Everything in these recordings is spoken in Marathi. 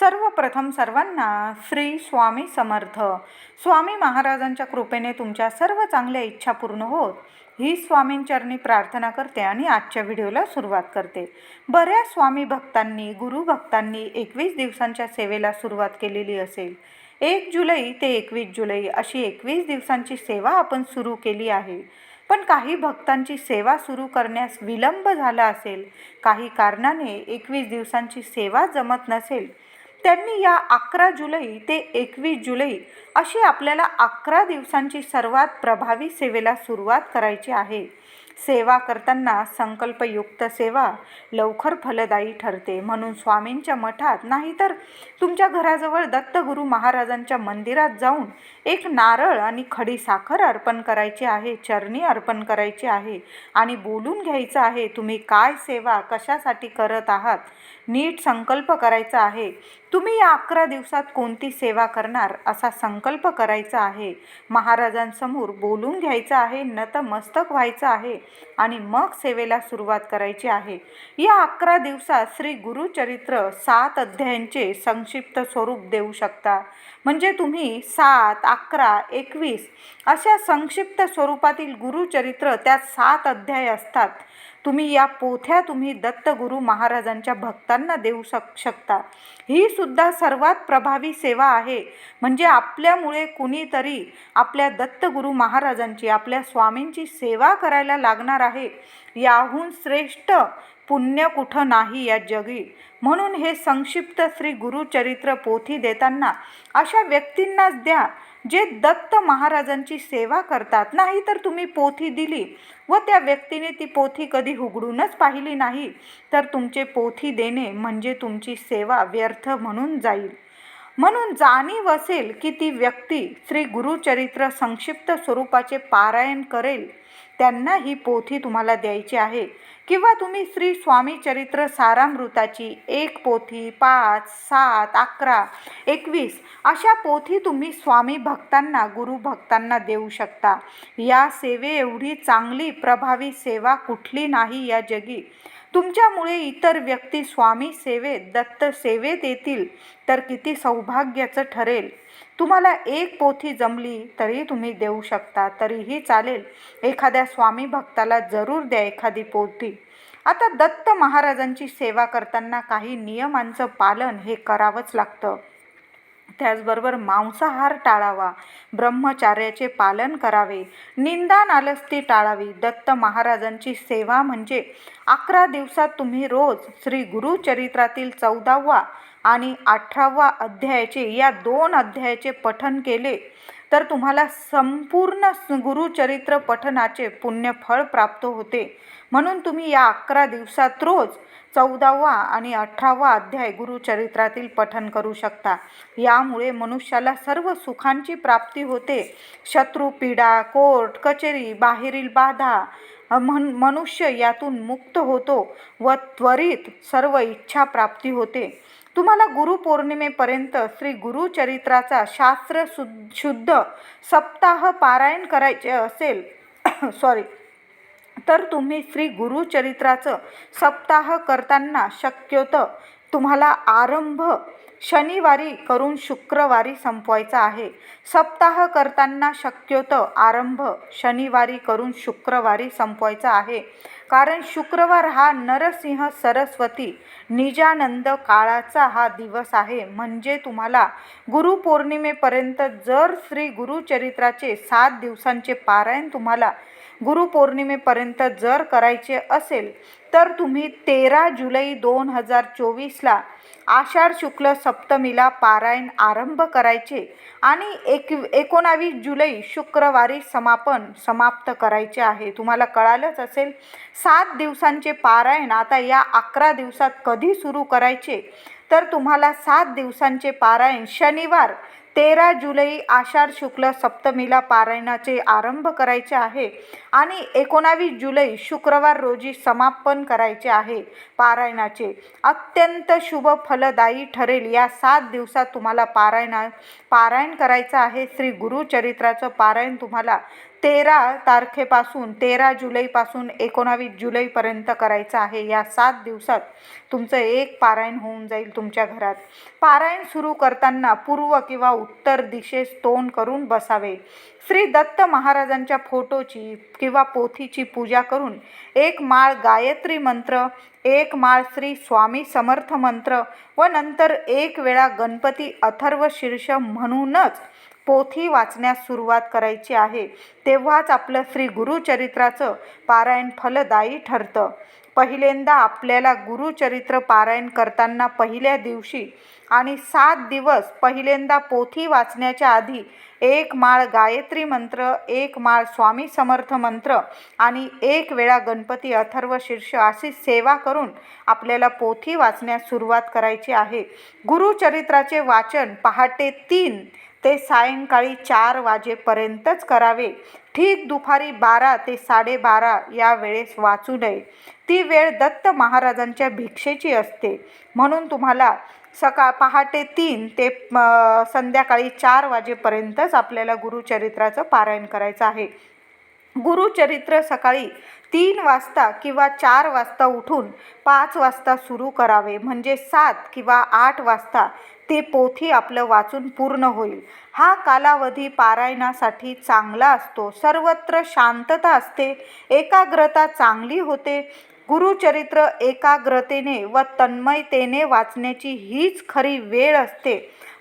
सर्वप्रथम सर्वांना श्री स्वामी समर्थ. स्वामी महाराजांच्या कृपेने तुमच्या सर्व चांगल्या इच्छा पूर्ण होत. ही स्वामींचरणी प्रार्थना करते आणि आजच्या व्हिडिओला सुरुवात करते. बऱ्याच स्वामी भक्तांनी गुरु भक्तांनी एकवीस दिवसांच्या सेवेला सुरुवात केलेली असेल. एक जुलै ते एकवीस जुलै अशी एकवीस दिवसांची सेवा आपण सुरू केली आहे. पण काही भक्तांची सेवा सुरू करण्यास विलंब झाला असेल. काही कारणाने एकवीस दिवसांची सेवा जमत नसेल. त्यांनी या अकरा जुलै ते एकवीस जुलै अशी आपल्याला अकरा दिवसांची सर्वात प्रभावी सेवेला सुरुवात करायची आहे. सेवा करताना संकल्पयुक्त सेवा लवकर फलदायी ठरते. म्हणून स्वामींच्या मठात नाहीतर तुमच्या घराजवळ दत्तगुरू महाराजांच्या मंदिरात जाऊन एक नारळ आणि खडी साखर अर्पण करायची आहे चरणी अर्पण करायची आहे आणि बोलून घ्यायचं आहे तुम्ही काय सेवा कशासाठी करत आहात? नीट संकल्प करायचा आहे. तुम्ही या अकरा दिवसात कोणती सेवा करणार? असा संकल्प करायचा आहे. महाराजांसमोर बोलून घ्यायचं आहे न तर मस्तक व्हायचं आहे आणि मग सेवेला सुरुवात करायची आहे. या अकरा दिवसात श्री गुरुचरित्र सात अध्यायांचे संक्षिप्त स्वरूप देऊ शकता. म्हणजे तुम्ही सात अकरा एकवीस अशा संक्षिप्त स्वरूपातील गुरुचरित्र त्यात सात अध्याय असतात. तुम्ही या पोथ्या तुम्ही दत्तगुरू महाराजांच्या भक्तांना देऊ शक शकता. ही सुद्धा सर्वात प्रभावी सेवा आहे. म्हणजे आपल्यामुळे कुणीतरी आपल्या दत्तगुरू महाराजांची आपल्या स्वामींची सेवा करायला लागणार आहे. याहून श्रेष्ठ पुण्य कुठं नाही या जगी. म्हणून हे संक्षिप्त श्री गुरुचरित्र पोथी देताना अशा व्यक्तींनाच द्या. जे दत्त महाराजांची सेवा करतात नाही तर तुम्ही पोथी दिली व त्या व्यक्तीने ती पोथी कधी उघडूनच पाहिली नाही तर तुमचे पोथी देणे म्हणजे तुमची सेवा व्यर्थ म्हणून जाईल. म्हणून जाणीव असेल की ती व्यक्ती श्री गुरुचरित्र संक्षिप्त स्वरूपाचे पारायण करेल त्यांना ही पोथी तुम्हाला द्यायची आहे. किंवा तुम्ही श्री स्वामी चरित्र सारामृताची एक पोथी पाच सात अकरा एकवीस अशा पोथी तुम्ही स्वामी भक्तांना गुरु भक्तांना देऊ शकता. या सेवे एवढी चांगली प्रभावी सेवा कुठली नाही या जगी. तुमच्यामुळे इतर व्यक्ती स्वामी सेवेत दत्त सेवेत येतील तर किती सौभाग्याचं ठरेल. तुम्हाला एक पोथी जमली तरी तुम्ही देऊ शकता तरीही चालेल. एखाद्या स्वामी भक्ताला जरूर द्या एखादी पोथी. आता दत्त महाराजांची सेवा करताना काही नियमांचं पालन हे करावंच लागतं. त्याचबरोबर मांसाहार टाळावा ब्रह्मचार्याचे पालन करावे निंदा नालस्ती टाळावी. दत्त महाराजांची सेवा म्हणजे अकरा दिवसात तुम्ही रोज श्री गुरुचरित्रातील चौदावा आणि अठरावा अध्यायाचे या दोन अध्यायाचे पठन केले तर तुम्हाला संपूर्ण गुरुचरित्र पठनाचे पुण्यफळ प्राप्त होते. म्हणून तुम्ही या अकरा दिवसात रोज चौदावा आणि अठरावा अध्याय गुरुचरित्रातील पठन करू शकता. यामुळे मनुष्याला सर्व सुखांची प्राप्ती होते. शत्रू पीडा कोर्ट कचेरी बाहेरील बाधा मन मनुष्य यातून मुक्त होतो व त्वरित सर्व इच्छा प्राप्ती होते. तुम्हाला गुरुपौर्णिमेपर्यंत श्री गुरुचरित्राचा शास्त्र सु शुद्ध सप्ताह पारायण करायचे असेल सॉरी तर तुम्ही श्री गुरुचरित्राचं सप्ताह करताना शक्यतो तुम्हाला आरंभ शनिवारी करून शुक्रवारी संपवायचा आहे. सप्ताह करताना शक्यतो आरंभ शनिवारी करून शुक्रवारी संपवायचा आहे. कारण शुक्रवार हा नरसिंह सरस्वती निजानंद काळाचा हा दिवस आहे. म्हणजे तुम्हाला गुरुपौर्णिमेपर्यंत जर श्री गुरुचरित्राचे सात दिवसांचे पारायण तुम्हाला गुरुपौर्णिमेपर्यंत जर करायचे असेल तर तुम्ही तेरा जुलै दोन हजार चोवीसला आषाढ शुक्ल सप्तमीला पारायण आरंभ करायचे आणि एक एकोणावीस जुलै शुक्रवारी समापन समाप्त करायचे आहे. तुम्हाला कळालंच असेल सात दिवसांचे पारायण आता या अकरा दिवसात कधी सुरू करायचे? तर तुम्हाला सात दिवसांचे पारायण शनिवार तेरा जुलै आषाढ शुक्ल सप्तमीला पारायणाचे आरंभ करायचे आहे आणि एकोणावीस जुलै शुक्रवार रोजी समापन करायचे आहे पारायणाचे. अत्यंत शुभ फलदायी ठरेल या सात दिवसात तुम्हाला पारायणा पारायण करायचं आहे. श्री गुरुचरित्राचं पारायण तुम्हाला तेरा तारखेपासून तेरा जुलैपासून एकोणावीस जुलैपर्यंत करायचं आहे. या सात दिवसात तुमचं एक पारायण होऊन जाईल तुमच्या घरात. पारायण सुरू करताना पूर्व किंवा उत्तर दिशेस तोंड करून बसावे. श्री दत्त महाराजांच्या फोटोची किंवा पोथीची पूजा करून एक माळ गायत्री मंत्र एक माळ श्री स्वामी समर्थ मंत्र व नंतर एक वेळा गणपती अथर्व शीर्ष म्हणूनच पोथी वाचण्यास सुरुवात करायची आहे तेव्हाच आपलं श्री गुरुचरित्राचं पारायण फलदायी ठरतं. पहिल्यांदा आपल्याला गुरुचरित्र पारायण करताना पहिल्या दिवशी आणि सात दिवस पहिल्यांदा पोथी वाचण्याच्या आधी एक माळ गायत्री मंत्र एक माळ स्वामी समर्थ मंत्र आणि एक वेळा गणपती अथर्व शीर्ष अशी सेवा करून आपल्याला पोथी वाचण्यास सुरुवात करायची आहे. गुरुचरित्राचे वाचन पहाटे तीन ते सायंकाळी चार वाजेपर्यंतच करावे. ठीक दुपारी बारा ते साडेबारा या वेळेस वाचू नये. ती वेळ दत्त महाराजांच्या भिक्षेची असते. म्हणून तुम्हाला सकाळ पहाटे तीन ते संध्याकाळी चार वाजेपर्यंतच आपल्याला गुरुचरित्राचं पारायण करायचं आहे. गुरुचरित्र सकाळी तीन वाजता किंवा चार वाजता उठून पाच वाजता सुरू करावे. म्हणजे सात किंवा आठ वाजता ते पोथी आपलं वाचून पूर्ण होईल. हा कालावधी पारायणासाठी चांगला असतो. सर्वत्र शांतता असते. एकाग्रता चांगली होते. गुरुचरित्र एकाग्रतेने व तन्मयतेने वाचण्याची हीच खरी वेळ असते.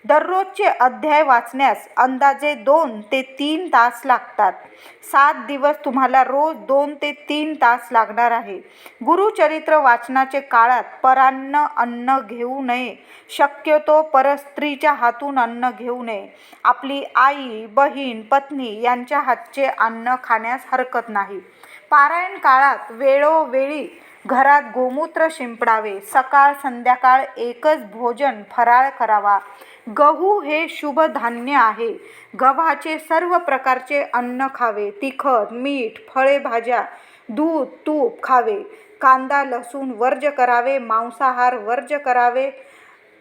दररोजचे अध्याय वाचण्यास अंदाजे दोन ते तीन तास लागतात. सात दिवस तुम्हाला रोज दोन ते तीन तास लागणार आहे. गुरुचरित्र वाचनाचे काळात परान्न अन्न घेऊ नये. शक्यतो परस्त्रीच्या हातून अन्न घेऊ नये. आपली आई बहीण पत्नी यांच्या हातचे अन्न खाण्यास हरकत नाही. पारायण काळात वेळोवेळी घरात गोमूत्र शिंपडावे सकाळ संध्याकाळ एकच भोजन फराळ करावा. गहू हे शुभ धान्य आहे. गव्हाचे सर्व प्रकारचे अन्न खावे. तिखट मीठ फळे भाज्या दूध तूप खावे. कांदा लसूण वर्ज करावे. मांसाहार वर्ज करावे.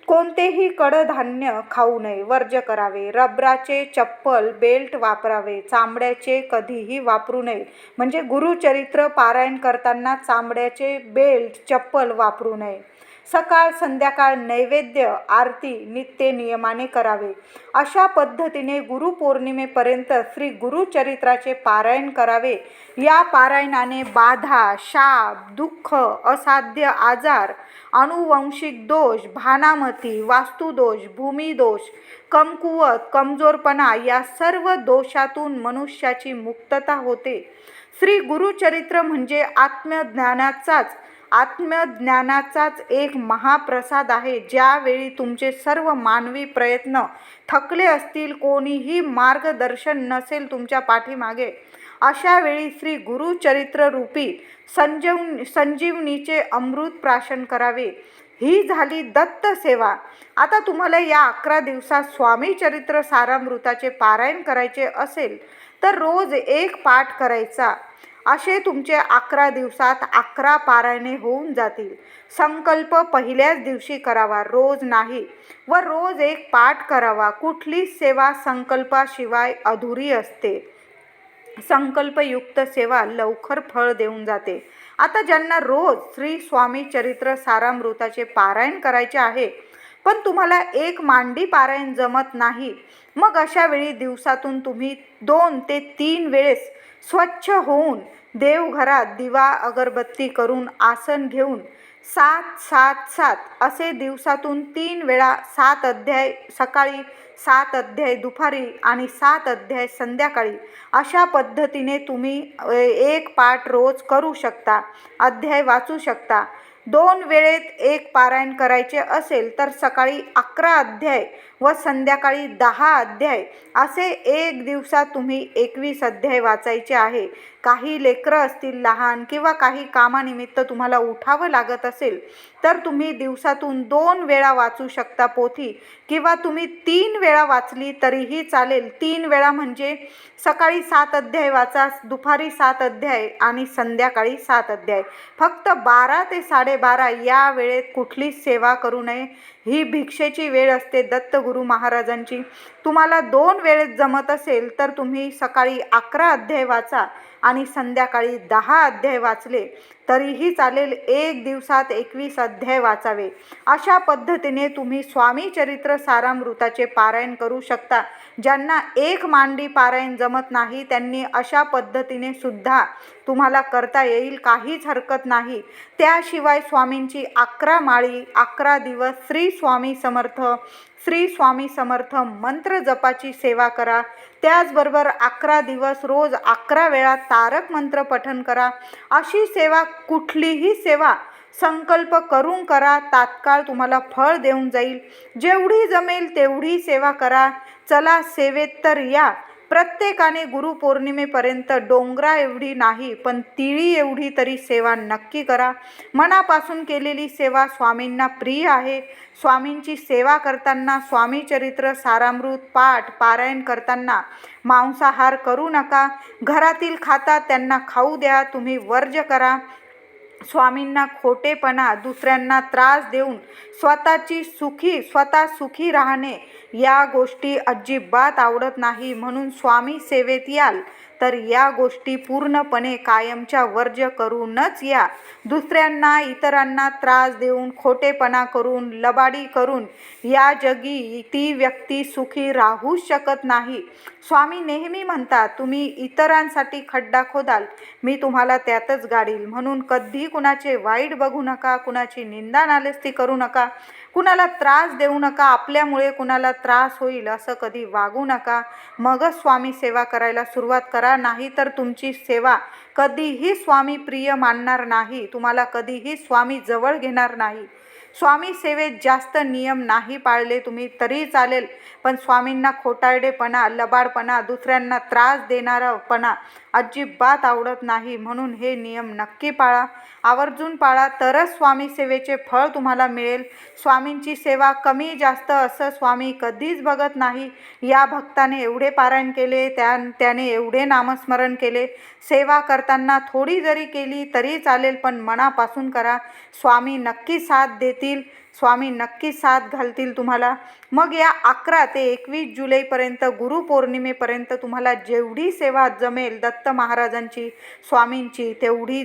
कोणतेही कडधान्य खाऊ नये वर्ज करावे. रबराचे चप्पल बेल्ट वापरावे. चामड्याचे कधीही वापरू नये. म्हणजे गुरुचरित्र पारायण करताना चामड्याचे बेल्ट चप्पल वापरू नये. सकाळ संध्याकाळ नैवेद्य आरती नित्य नियमाने करावे. अशा पद्धतीने गुरुपौर्णिमेपर्यंत श्री गुरुचरित्राचे पारायण करावे. या पारायणाने बाधा शाप दुःख असाध्य आजार अनुवंशिक दोष भानामती वास्तुदोष भूमिदोष कमकुवत कमजोरपणा या सर्व दोषातून मनुष्याची मुक्तता होते. श्री गुरुचरित्र म्हणजे आत्मज्ञानाचाच आत्मज्ञानाचाच एक महाप्रसाद आहे. ज्यावेळी तुमचे सर्व मानवी प्रयत्न थकले असतील कोणीही मार्गदर्शन नसेल तुमच्या पाठीमागे. अशा वेळी श्री गुरुचरित्र रूपी संजीव संजीवनीचे अमृत प्राशन करावे. ही झाली दत्त सेवा. आता तुम्हाला या अकरा दिवसात स्वामी चरित्र सारामृताचे पारायण करायचे असेल तर रोज एक पाठ करायचा. असे तुमचे अकरा दिवसात अकरा पारायणे होऊन जातील. संकल्प पहिल्याच दिवशी करावा रोज नाही. व रोज एक पाठ करावा. कुठलीच सेवा संकल्पाशिवाय अधुरी असते. संकल्पयुक्त सेवा लवकर फळ देऊन जाते. आता ज्यांना रोज श्री स्वामी चरित्र सारामृताचे पारायण करायचे आहे पण तुम्हाला एक मांडी पारायण जमत नाही मग अशा वेळी दिवसातून तुम्ही दोन ते तीन वेळेस स्वच्छ होऊन देवघरात दिवा अगरबत्ती करून आसन घेऊन सात सात सात असे दिवसातून तीन वेळा सात अध्याय सकाळी सात अध्याय दुपारी आणि सात अध्याय संध्याकाळी अशा पद्धतीने तुम्ही एक पाठ रोज करू शकता अध्याय वाचू शकता. दोन वेळेत एक पारायण करायचे असेल तर सकाळी अकरा अध्याय व संध्याकाळी दहा अध्याय असे एक दिवसात तुम्ही एकवीस अध्याय वाचायचे आहे. काही लेकरं असतील लहान किंवा काही कामानिमित्त तुम्हाला उठावं लागत असेल तर तुम्ही दिवसातून दोन वेळा वाचू शकता पोथी. किंवा तुम्ही तीन वेळा वाचली तरीही चालेल. तीन वेळा म्हणजे सकाळी सात अध्याय वाचा दुपारी सात अध्याय आणि संध्याकाळी सात अध्याय. फक्त बारा ते साडेबारा या वेळेत कुठलीच सेवा करू नये. ही भिक्षेची वेळ असते. दत्त गुरु महाराजांची. तुम्हाला दोन वेळेत जमत असेल तर तुम्ही सकाळी अकरा अध्याय वाचा आणि संध्याकाळी दहा अध्याय वाचले तरीही चालेल एक दिवसात एकवीस अध्याय वाचावे. अशा पद्धतीने तुम्ही स्वामी चरित्र सारामृताचे पारायण करू शकता. ज्यांना एक मांडी पारायण जमत नाही त्यांनी अशा पद्धतीने सुद्धा तुम्हाला करता येईल काहीच हरकत नाही. त्याशिवाय स्वामींची अकरा माळी अकरा दिवस श्री स्वामी समर्थ श्री स्वामी समर्थ मंत्र जपाची सेवा करा. त्याचबरोबर अकरा दिवस रोज अकरा वेळा तारक मंत्र पठन करा. अशी सेवा कुठलीही सेवा संकल्प करून करा तात्काळ तुम्हाला फळ देऊन जाईल. जेवढी जमेल तेवढी सेवा करा. चला सेवेत तर या. प्रत्येकाने गुरुपौर्णिमेपर्यंत डोंगरा एवढी नाही पण तिळी एवढी तरी सेवा नक्की करा. मनापासून केलेली सेवा स्वामींना प्रिय आहे. स्वामींची सेवा करताना स्वामी चरित्र सारामृत पाठ पारायण करताना मांसाहार करू नका. घरातील खातात त्यांना खाऊ द्या तुम्ही वर्ज करा. स्वामींना खोटेपणा दुसऱ्यांना त्रास देऊन स्वतःची सुखी स्वतः सुखी राहणे या गोष्टी अजिबात आवडत नाही. म्हणून स्वामी सेवेत याल. तर या गोष्टी पूर्णपणे कायमच्या वर्ज करूनच या. दुसऱ्यांना इतरांना त्रास देऊन खोटेपणा करून लबाडी करून या जगी ती व्यक्ती सुखी राहूच शकत नाही. स्वामी नेहमी म्हणतात तुम्ही इतरांसाठी खड्डा खोदाल मी तुम्हाला त्यातच गाडील. म्हणून कधी कुणाचे वाईट बघू नका कुणाची निंदा नालस्ती करू नका. कुणाला त्रास देऊ नका आपल्यामुळे कुणाला त्रास होईल असं कधी वागू नका. मगच स्वामी सेवा करायला सुरुवात करा नाही तर तुमची सेवा कधीही स्वामी प्रिय मानणार नाही तुम्हाला कधीही स्वामी जवळ घेणार नाही. स्वामी सेवेत जास्त नियम नाही पाळले तुम्ही तरी चालेल. पण स्वामींना खोटारडेपणा लबाडपणा दुसऱ्यांना त्रास देणारापणा अजिबात आवडत नाही. म्हणून हे नियम नक्की पाळा. आवर्जून पाळा. तरच स्वामी सेवेचे फळ तुम्हाला मिळेल. स्वामींची सेवा कमी जास्त असं स्वामी कधीच बघत नाही. या भक्ताने एवढे पारायण केले त्या त्याने एवढे नामस्मरण केले. सेवा करताना थोडी जरी केली तरी चालेल पण मनापासून करा. स्वामी नक्की साथ देतील. स्वामी नक्की साथ घालतील तुम्हाला. मग या अकरा ते एकवीस जुलैपर्यंत गुरुपौर्णिमेपर्यंत तुम्हाला जेवढी सेवा जमेल दत्त महाराजांची स्वामींची तेवढी